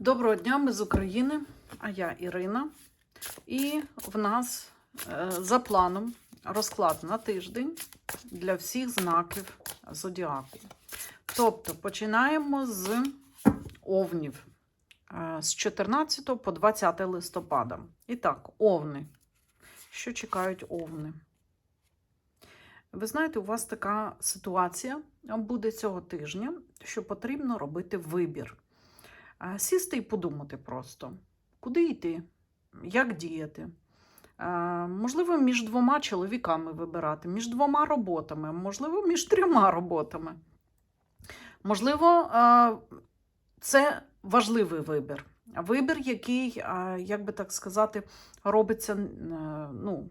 Доброго дня, ми з України, а я Ірина. І в нас е, за планом розклад на тиждень для всіх знаків зодіаку. Тобто починаємо з овнів е, з 14 по 20 листопада. І так, овни. Що чекають овни? Ви знаєте, у вас така ситуація буде цього тижня, що потрібно робити вибір. Сісти і подумати просто, куди йти, як діяти. Можливо, між двома чоловіками вибирати, між двома роботами, можливо, між трьома роботами. Можливо, це важливий вибір. Вибір, який, як би так сказати, робиться ну,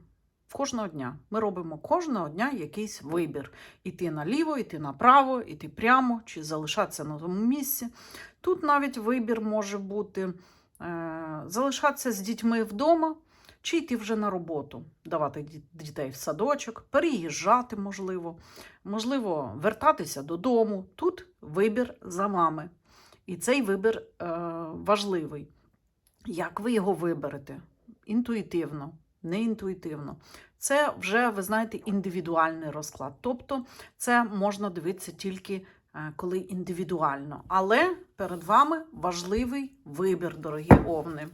кожного дня. Ми робимо кожного дня якийсь вибір: іти наліво, іти направо, іти прямо, чи залишатися на тому місці. Тут навіть вибір може бути е, залишатися з дітьми вдома, чи йти вже на роботу, давати дітей в садочок, переїжджати, можливо, можливо, вертатися додому. Тут вибір за вами. І цей вибір е, важливий. Як ви його виберете? Інтуїтивно, не інтуїтивно. Це вже, ви знаєте, індивідуальний розклад. Тобто це можна дивитися тільки е, коли індивідуально. Але перед вами важливий вибір, дорогі овни.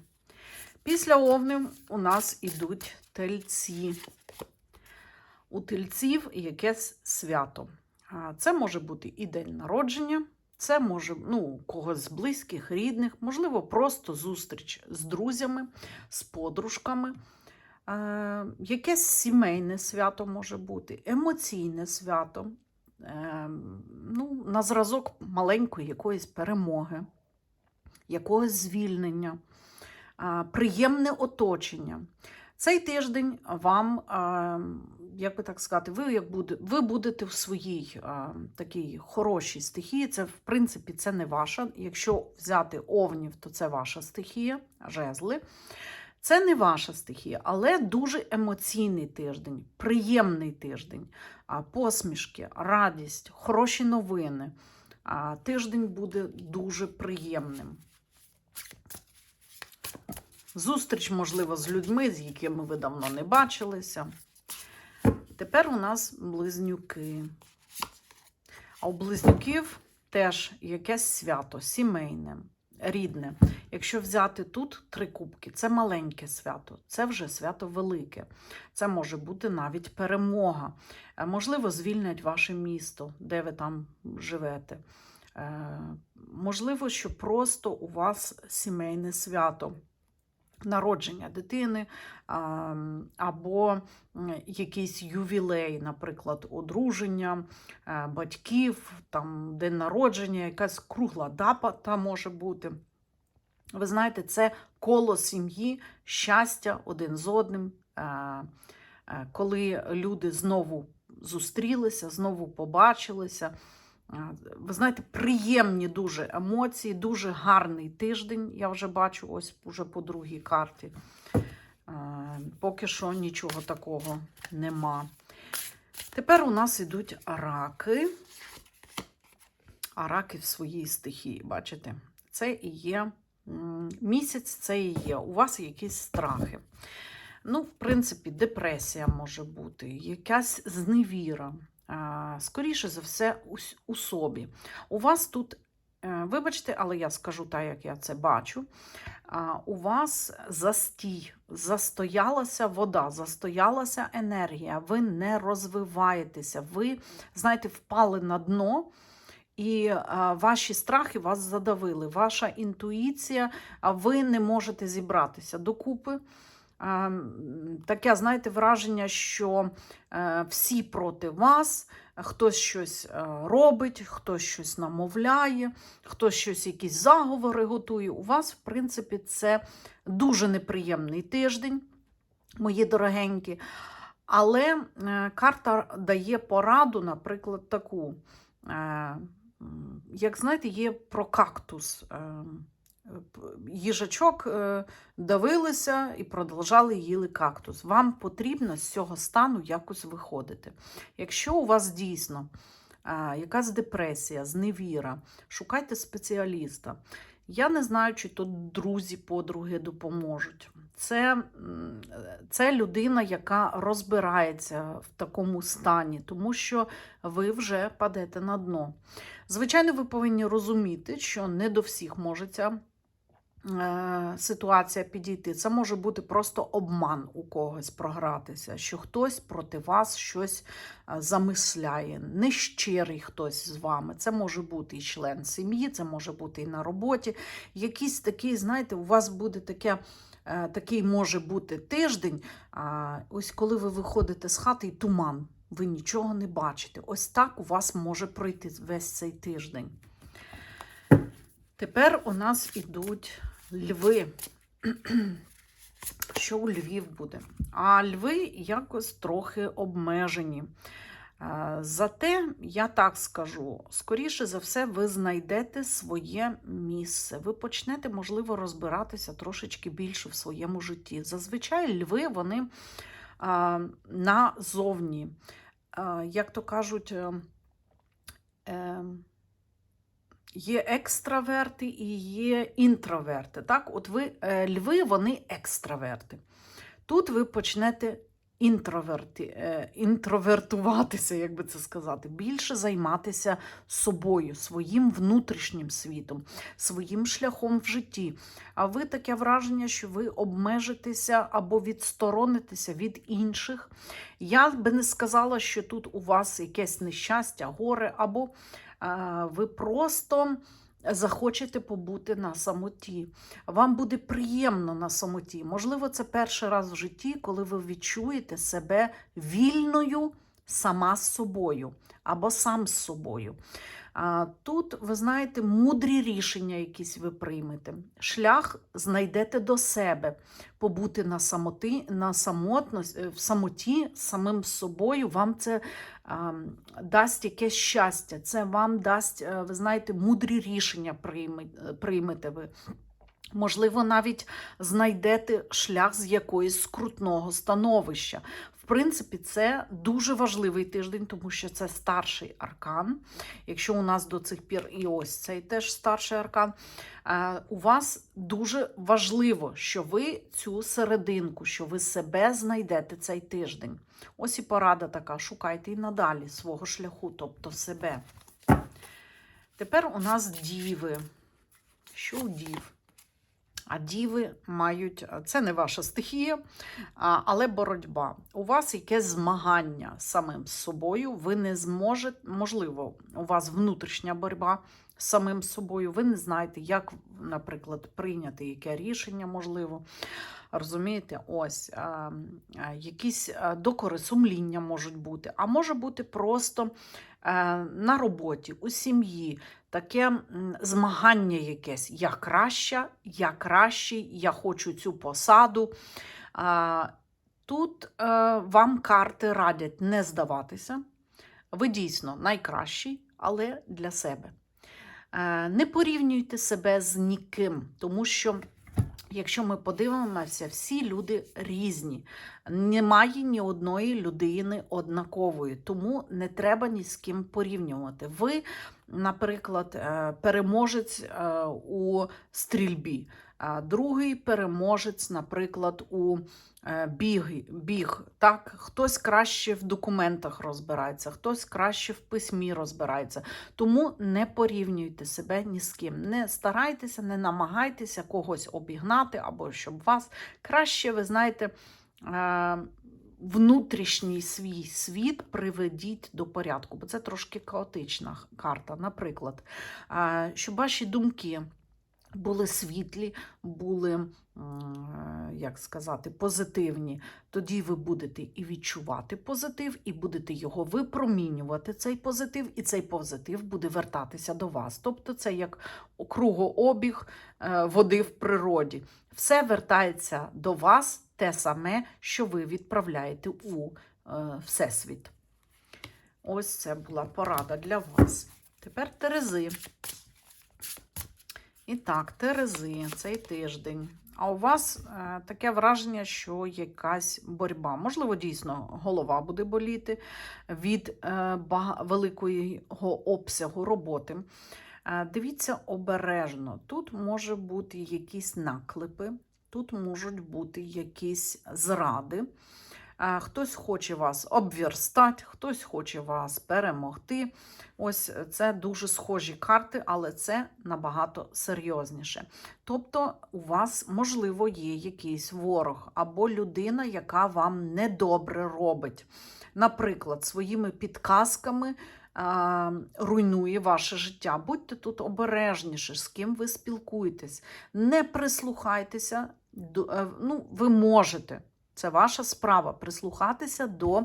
Після овнів у нас ідуть тельці. У тельців якесь свято. Це може бути і день народження, це може ну, когось з близьких, рідних, можливо, просто зустріч з друзями, з подружками. Якесь сімейне свято може бути, емоційне свято, е, ну, на зразок маленької якоїсь перемоги, якогось звільнення, приємне оточення. Цей тиждень вам, е, як би так сказати, ви, як буде, ви будете в своїй е, такій хорошій стихії. Це, в принципі, це не ваша. Якщо взяти овнів, то це ваша стихія, жезли. Це не ваша стихія, але дуже емоційний тиждень, приємний тиждень, посмішки, радість, хороші новини. Тиждень буде дуже приємним. Зустріч, можливо, з людьми, з якими ви давно не бачилися. Тепер у нас близнюки. А у близнюків теж якесь свято, сімейне, рідне. Якщо взяти тут три кубки, це маленьке свято, це вже свято велике. Це може бути навіть перемога. Е, Можливо, звільнять ваше місто, де ви там живете. Е, Можливо, що просто у вас сімейне свято. Народження дитини або якийсь ювілей, наприклад, одруження е, батьків, там, день народження, якась кругла дата може бути. Ви знаєте, це коло сім'ї, щастя один з одним, е, е, коли люди знову зустрілися, знову побачилися. Е, Ви знаєте, приємні дуже емоції, дуже гарний тиждень. Я вже бачу ось уже по другій карті. Поки що нічого такого нема. Тепер у нас йдуть раки. А раки в своїй стихії, бачите? Це і є місяць, це і є. У вас якісь страхи. Ну, в принципі, депресія може бути, якась зневіра. Скоріше за все, у, собі. У вас тут, е, вибачте, але я скажу так, як я це бачу. У вас застій, застоялася вода, застоялася енергія, ви не розвиваєтеся, ви, знаєте, впали на дно. І а, ваші страхи вас задавили, ваша інтуїція, а ви не можете зібратися докупи. А, таке, знаєте, враження, що е, всі проти вас, хтось щось е, робить, хтось щось намовляє, хтось щось, якісь заговори готує. У вас, в принципі, це дуже неприємний тиждень, мої дорогенькі. Але е, карта дає пораду, наприклад, таку. М, Як знаєте, є про кактус. Е, Їжачок е, давилися і продовжали їли кактус. Вам потрібно з цього стану якось виходити. Якщо у вас дійсно якась депресія, зневіра, шукайте спеціаліста. Я не знаю, чи тут друзі, подруги допоможуть. Це, це людина, яка розбирається в такому стані, тому що ви вже падете на дно. Звичайно, ви повинні розуміти, що не до всіх може ця е, ситуація підійти. Це може бути просто обман у когось програтися, що хтось проти вас щось е, замисляє, нещирий хтось з вами. Це може бути і член сім'ї, це може бути і на роботі. Якийсь такий, знаєте, у вас буде таке. е, Такий може бути тиждень, ось коли ви виходите з хати і туман, ви нічого не бачите. Ось так у вас може пройти весь цей тиждень. Тепер у нас ідуть льви. Що у львів буде? А льви якось трохи обмежені. Е, Зате, я так скажу, скоріше за все, ви знайдете своє місце. Ви почнете, можливо, розбиратися трошечки більше в своєму житті. Зазвичай льви вони а, назовні, а, як то кажуть, е, е, є екстраверти і є інтроверти. Так? От ви, е, льви, вони екстраверти. Тут ви почнете інтроверти, е, інтровертуватися, як би це сказати, більше займатися собою, своїм внутрішнім світом, своїм шляхом в житті. А ви таке враження, що ви обмежитеся або відсторонитеся від інших. Я би не сказала, що тут у вас якесь нещастя, горе, або е, ви просто захочете побути на самоті. Вам буде приємно на самоті. Можливо, це перший раз в житті, коли ви відчуєте себе вільною сама з собою або сам з собою. Тут, ви знаєте, мудрі рішення якісь ви приймете. Шлях знайдете до себе, побути на самоті, на самотність, в самоті самим собою. Вам це дасть якесь щастя, це вам дасть, е, ви знаєте, мудрі рішення прийме, приймете ви. Можливо, навіть знайдете шлях з якоїсь скрутного становища. В принципі, це дуже важливий тиждень, тому що це старший аркан. Якщо у нас до цих пір і ось цей теж старший аркан, е, у вас дуже важливо, що ви цю серединку, що ви себе знайдете цей тиждень. Ось і порада така: шукайте і надалі свого шляху, тобто себе. Тепер у нас діви. Що у дів? А діви мають, це не ваша стихія, але боротьба. У вас якесь змагання з самим з собою. Ви не зможете, можливо, у вас внутрішня боротьба з самим собою. Ви не знаєте, як, наприклад, прийняти яке рішення, можливо. Розумієте, ось а, а, якісь докори сумління можуть бути, а може бути просто на роботі, у сім'ї таке змагання якесь. Я краща, я кращий, я хочу цю посаду. Тут е, вам карти радять не здаватися. Ви дійсно найкращий, але для себе. Е, Не порівнюйте себе з ніким, тому що. Якщо ми подивимося, всі люди різні. Немає ні одної людини однакової, тому не треба ні з ким порівнювати. Ви, наприклад, е, переможець е, у стрільбі, другий переможець, наприклад, у е, біг, біг. Так? Хтось краще в документах розбирається, хтось краще в письмі розбирається. Тому не порівнюйте себе ні з ким. Не старайтеся, не намагайтеся когось обігнати або щоб вас краще, ви знаєте, е, внутрішній свій світ приведіть до порядку, бо це трошки хаотична карта. Наприклад, е, щоб ваші думки. Були світлі, були, е, як сказати, позитивні. Тоді ви будете і відчувати позитив, і будете його випромінювати, цей позитив, і цей позитив буде вертатися до вас. Тобто це як кругообіг е, води в природі. Все вертається до вас те саме, що ви відправляєте у е, Всесвіт. Ось це була порада для вас. Тепер Терези. І так, Терези, цей тиждень. А у вас е, таке враження, що якась боротьба. Можливо, дійсно голова буде боліти від е, великого обсягу роботи. Е, Дивіться обережно. Тут може бути якісь наклепи, тут можуть бути якісь зради. Е, Хтось хоче вас обвірстати, хтось хоче вас перемогти. Ось це дуже схожі карти, але це набагато серйозніше. Тобто, у вас, можливо, є якийсь ворог або людина, яка вам недобре робить. Наприклад, своїми підказками а, руйнує ваше життя. Будьте тут обережніші, з ким ви спілкуєтесь. Не прислухайтеся, е, ну, ви можете. Це ваша справа прислухатися до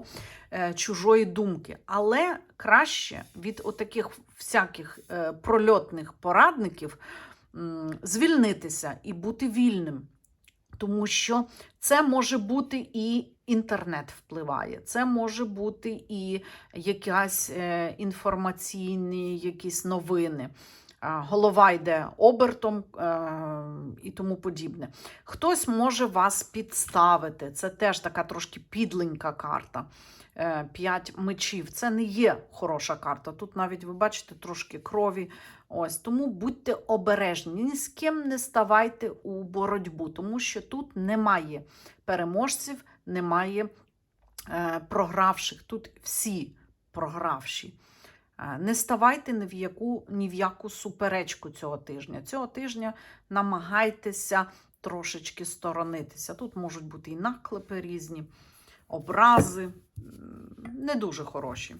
е, чужої думки. Але краще від отаких всяких е, прольотних порадників м, звільнитися і бути вільним. Тому що це може бути і інтернет впливає, це може бути і якась е, інформаційні якісь новини. Голова йде обертом е, і тому подібне. Хтось може вас підставити. Це теж така трошки підленька карта. Е, П'ять мечів. Це не є хороша карта. Тут навіть ви бачите трошки крові. Ось тому будьте обережні. Ні з ким не ставайте у боротьбу, тому що тут немає переможців, немає е, програвших. Тут всі програвші. Не ставайте ні в яку ні в яку суперечку цього тижня. Цього тижня намагайтеся трошечки сторонитися. Тут можуть бути і наклепи різні, образи, не дуже хороші.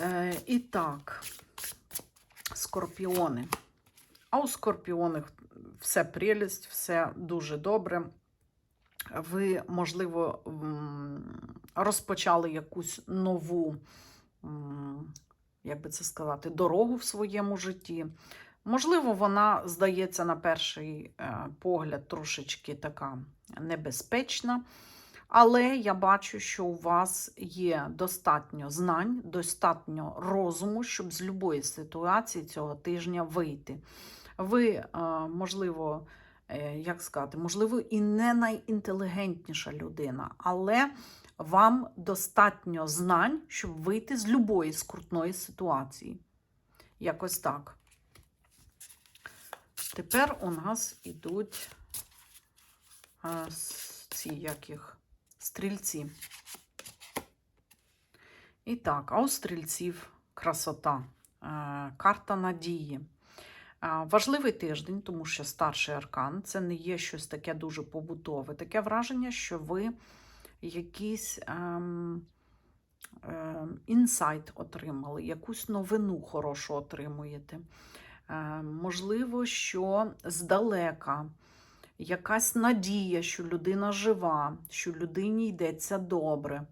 Е, і так, скорпіони. А у скорпіонів все прелість, все дуже добре. Ви, можливо, розпочали якусь нову, як би це сказати, дорогу в своєму житті. Можливо, вона здається на перший е, погляд трошечки така небезпечна. Але я бачу, що у вас є достатньо знань, достатньо розуму, щоб з будь-якої ситуації цього тижня вийти. Ви, е, можливо, е, як сказати, можливо, і не найінтелігентніша людина, але вам достатньо знань, щоб вийти з будь-якої скрутної ситуації. Якось так. Тепер у нас ідуть а, ці як їх, стрільці. І так, а у стрільців красота, е, карта надії. Важливий тиждень, тому що старший аркан це не є щось таке дуже побутове. Таке враження, що ви якийсь ем, ем, інсайт отримали, якусь новину хорошу отримуєте. Е, можливо, що здалека якась надія, що людина жива, що людині йдеться добре.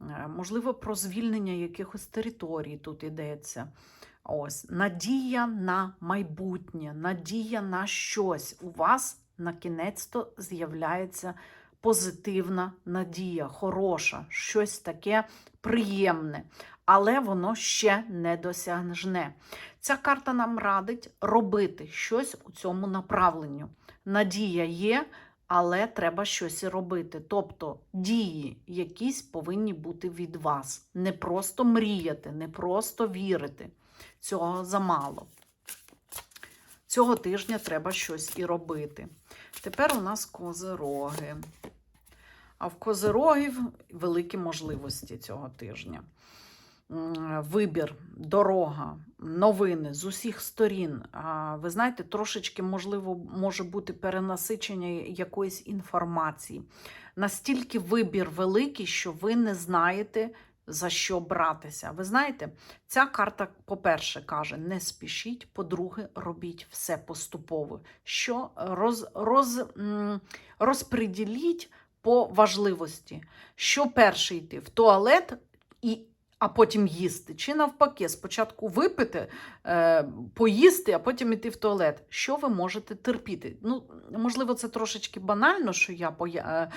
Е, Можливо, про звільнення якихось територій тут йдеться. Ось надія на майбутнє, надія на щось. У вас на кінець-то з'являється позитивна надія, хороша, щось таке приємне, але воно ще не досягнене. Ця карта нам радить робити щось у цьому направленню. Надія є, але треба щось і робити. Тобто дії якісь повинні бути від вас. Не просто мріяти, не просто вірити. Цього замало. Цього тижня треба щось і робити. Тепер у нас козироги. А в козирогів великі можливості цього тижня. Вибір, дорога, новини з усіх сторін. Ви знаєте, трошечки, можливо, може бути перенасичення якоїсь інформації. Настільки вибір великий, що ви не знаєте, за що братися. Ви знаєте, ця карта, по-перше, каже: не спішіть, по-друге, робіть все поступово. Що роз, роз, розпреділіть по важливості. Що перше йти в туалет і. А потім їсти. Чи навпаки, спочатку випити, е, поїсти, а потім йти в туалет. Що ви можете терпіти? Ну, можливо, це трошечки банально, що я е,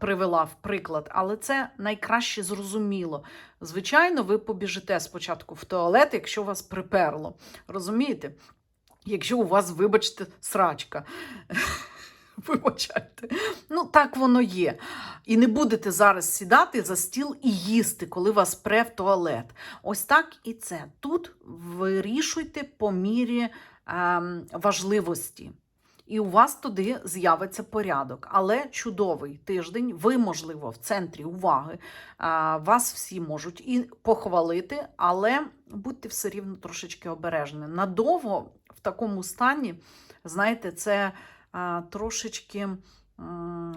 привела в приклад, але це найкраще зрозуміло. Звичайно, ви побіжите спочатку в туалет, якщо вас приперло. Розумієте? Якщо у вас, вибачте, срачка. Вибачайте. Ну, так воно є. І не будете зараз сідати за стіл і їсти, коли вас пре в туалет. Ось так і це. Тут вирішуйте по мірі ем, важливості. І у вас туди з'явиться порядок. Але чудовий тиждень, ви, можливо, в центрі уваги. Вас всі можуть і похвалити, але будьте все рівно трошечки обережні. Надовго в такому стані, знаєте, це трошечки.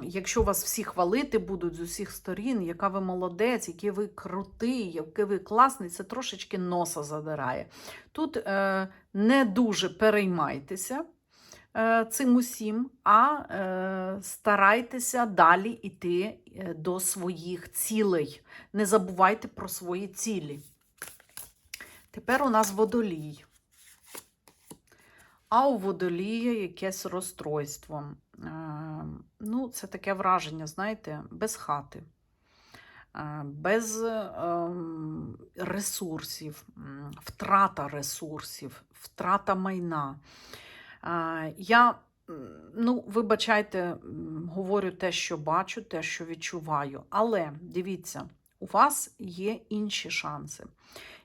Якщо вас всі хвалити будуть з усіх сторін, яка ви молодець, який ви крутий, який ви класний, це трошечки носа задирає. Тут е, не дуже переймайтеся е, цим усім, а е, старайтеся далі йти е, до своїх цілей. Не забувайте про свої цілі. Тепер у нас водолій. А у водолія якесь розстройство. Е, ну, це таке враження, знаєте, без хати, е, без ем, ресурсів, втрата ресурсів, втрата майна. Е, Я, ну, вибачайте, говорю те, що бачу, те, що відчуваю. Але дивіться, у вас є інші шанси.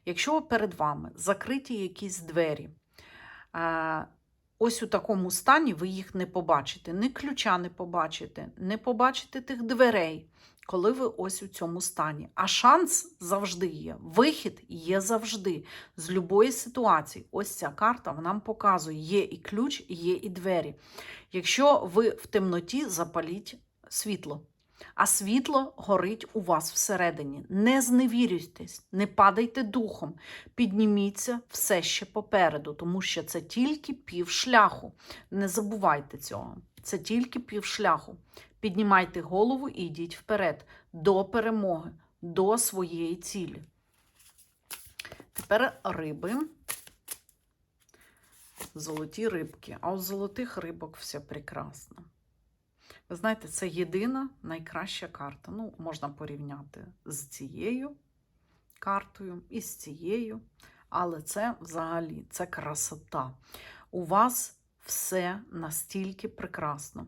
Якщо перед вами закриті якісь двері, ось у такому стані ви їх не побачите, ні ключа не побачите, не побачите тих дверей, коли ви ось у цьому стані. А шанс завжди є. Вихід є завжди з любої ситуації. Ось ця карта нам показує: є і ключ, є і двері. Якщо ви в темноті, запаліть світло. А світло горить у вас всередині. Не зневірюйтесь, не падайте духом, підніміться все ще попереду, тому що це тільки пів шляху. Не забувайте цього. Це тільки пів шляху. Піднімайте голову і йдіть вперед до перемоги, до своєї цілі. Тепер риби. Золоті рибки. А у золотих рибок все прекрасно. Знаєте, це єдина найкраща карта. Ну, можна порівняти з цією картою і з цією. Але це взагалі це красота. У вас все настільки прекрасно.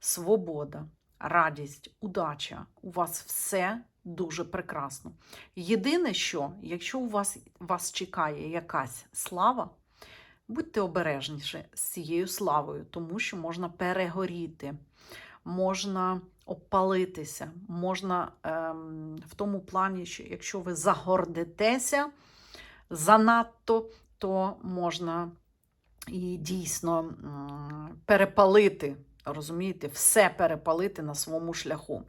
Свобода, радість, удача. У вас все дуже прекрасно. Єдине, що, якщо у вас, вас чекає якась слава, будьте обережніші з цією славою, тому що можна перегоріти можна обпалитися, можна ем, в тому плані, що якщо ви загордитеся занадто, то можна і дійсно м, перепалити, розумієте, все перепалити на своєму шляху.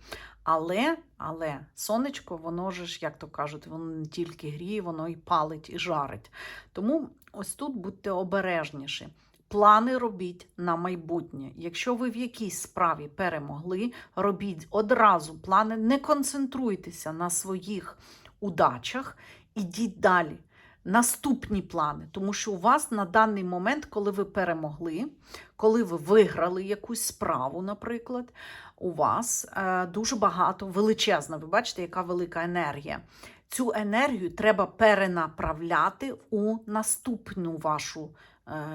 Але, але сонечко, воно ж, як то кажуть, воно не тільки гріє, воно і палить, і жарить. Тому ось тут будьте обережніші. Плани робіть на майбутнє. Якщо ви в якійсь справі перемогли, робіть одразу плани, не концентруйтеся на своїх удачах, ідіть далі. Наступні плани, тому що у вас на даний момент, коли ви перемогли, коли ви виграли якусь справу, наприклад, у вас е, дуже багато величезна. Ви бачите, яка велика енергія. Цю енергію треба перенаправляти у наступну вашу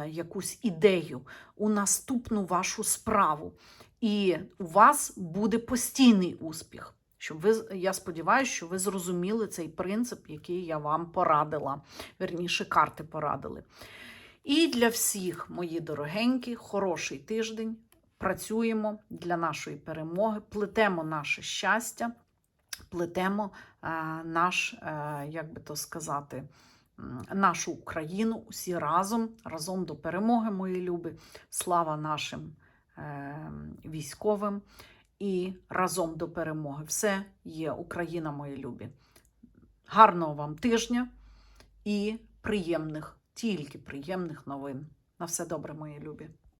якусь ідею, у наступну вашу справу. І у вас буде постійний успіх. Щоб ви, я сподіваюся, що ви зрозуміли цей принцип, який я вам порадила. Верніше, карти порадили. І для всіх, мої дорогенькі, хороший тиждень. Працюємо для нашої перемоги, плетемо наше щастя, плетемо е, наш, е, як би то сказати, нашу Україну усі разом, разом до перемоги, мої любі. Слава нашим е, військовим і разом до перемоги. Все є Україна, мої любі. Гарного вам тижня і приємних, тільки приємних новин. На все добре, мої любі.